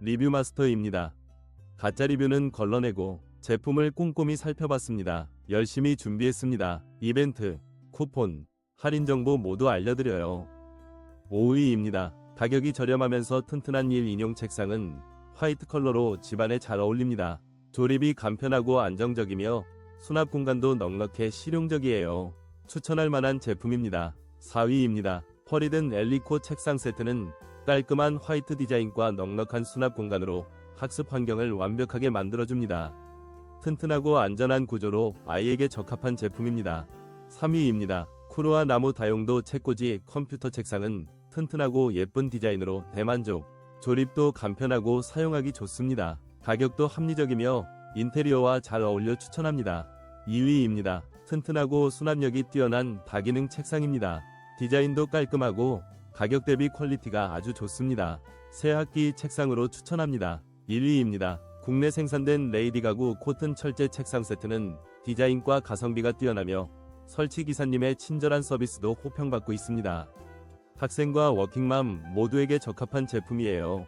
리뷰 마스터입니다. 가짜 리뷰는 걸러내고 제품을 꼼꼼히 살펴봤습니다. 열심히 준비했습니다. 이벤트, 쿠폰, 할인 정보 모두 알려드려요. 5위입니다. 가격이 저렴하면서 튼튼한 1 인용 책상은 화이트 컬러로 집안에 잘 어울립니다. 조립이 간편하고 안정적이며 수납 공간도 넉넉해 실용적이에요. 추천할 만한 제품입니다. 4위입니다. 펄이든 엘리코 책상 세트는 깔끔한 화이트 디자인과 넉넉한 수납 공간으로 학습 환경을 완벽하게 만들어줍니다. 튼튼하고 안전한 구조로 아이에게 적합한 제품입니다. 3위입니다. 쿠르와 나무 다용도 책꽂이 컴퓨터 책상은 튼튼하고 예쁜 디자인으로 대만족. 조립도 간편하고 사용하기 좋습니다. 가격도 합리적이며 인테리어와 잘 어울려 추천합니다. 2위입니다. 튼튼하고 수납력이 뛰어난 다기능 책상입니다. 디자인도 깔끔하고 가격 대비 퀄리티가 아주 좋습니다. 새 학기 책상으로 추천합니다. 1위입니다. 국내 생산된 레이디 가구 코튼 철제 책상 세트는 디자인과 가성비가 뛰어나며 설치 기사님의 친절한 서비스도 호평받고 있습니다. 학생과 워킹맘 모두에게 적합한 제품이에요.